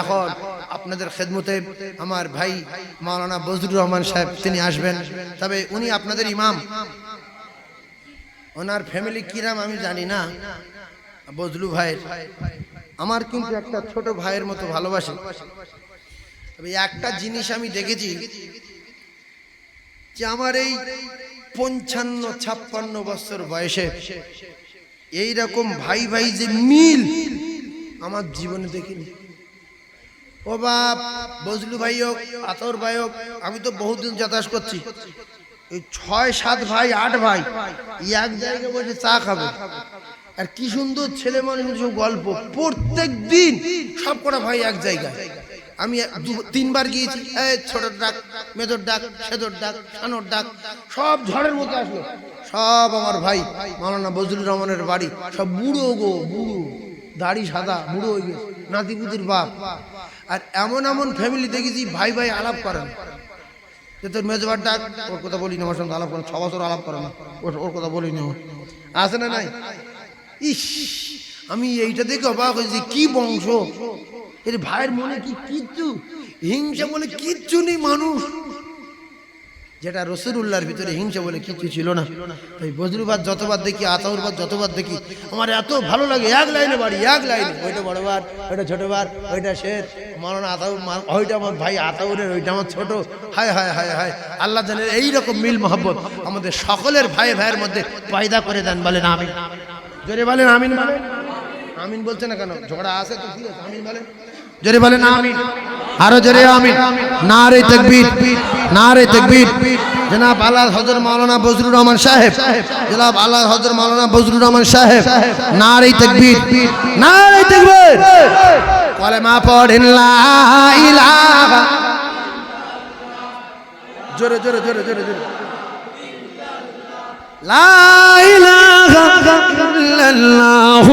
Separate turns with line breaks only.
এখন আপনাদের খেদমতে আমার ভাই মাওলানা বজরুর রহমান সাহেব তিনি আসবেন। তবে উনি আপনাদের ইমাম। ওনার ফ্যামিলি কি নাম আমি জানি না। বজলু ভাইয়ের। আমার কিন্তু একটা ছোট ভাইয়ের মতো ভালোবাসে। তবে একটা জিনিস আমি দেখেছি যে আমার এই পঞ্চান্ন, ছাপ্পান্ন বছর বয়সে এইরকম ভাই ভাই যে মিল আমার জীবনে দেখিনি। ও বাপ, বজলু ভাই হোক, আতর ভাই হোক, আমি তো বহুদিন যাতায়াত করছি। এই ছয়, সাত ভাই, আট ভাই এক জায়গায় বসে চা খাবে। আর কি সুন্দর ছেলে মানুষ সব গল্প। প্রত্যেক দিন সব কটা ভাই এক জায়গায়। আমি তিনবার গিয়েছি, এই ছোট ডাক, মেজর ডাক সেদর ডাক, সানোর ডাক, সব ঝড়ের মতো আসলো। সব আমার ভাই, মাওলানা বজরুর রহমানের বাড়ি, সব বুড়ো গো, বুড়ো। দাড়ি সাদা বুড়ো হয়ে গেছে। নাতিপুতির বাপ। আর এমন এমন ফ্যামিলি দেখেছি, ভাই ভাই আলাপ করেন। যে তোর মেজবার ডাক ওর কথা বলি না সঙ্গে আলাপ করেন, ছ বছর আলাপ করে না ওর ওর কথা বলি না আছে না নাই? ইস, আমি এইটা দেখে অবাক হয়েছি কি বংশ। এর ভাইয়ের মনে কি কিচ্ছু? হিংসা বলে কিচ্ছু নেই মানুষ। যেটা রসুল্লাহর ভিতরে হিংসা বলে কিছু ছিল না। তাই বজরুবাদ যতবার দেখি আতাউরবাদ যতবার দেখি, আমার এত ভালো লাগে, এক লাইনে বাড়ি, এক লাইনে। ওইটা বড়বার ওইটা ছোটবার ওইটা শের। মারানা আতাউর ওইটা আমার ভাই আতাউরের, ওইটা আমার ছোট। হায় হায় হায় হায়। আল্লাহ জানের এইরকম মিল মহব্বত আমাদের সকলের ভাই ভাইয়ের মধ্যে পয়দা করে দেন, বলেন আমিন। জোরে বলেন আমিন আমিন বলছে না কেন? ঝগড়া আছে তো আমিন বলেন। জোরে বলেন আমিন। আরও জোরে আমিন। নারে তাকবীর। নারে তাকবীর। জনাব আল্লাহ হযরত মাওলানা বজরুর রহমান সাহেব। জনাব আল্লাহ হযরত মাওলানা বজরুর রহমান সাহেব। নারে তাকবীর। নারে তাকবীর। কলেমা পড়েন লা ইলাহা। জোরে জোরে জোরে জোরে জোরে। লা ইলাহা ইল্লাল্লাহ।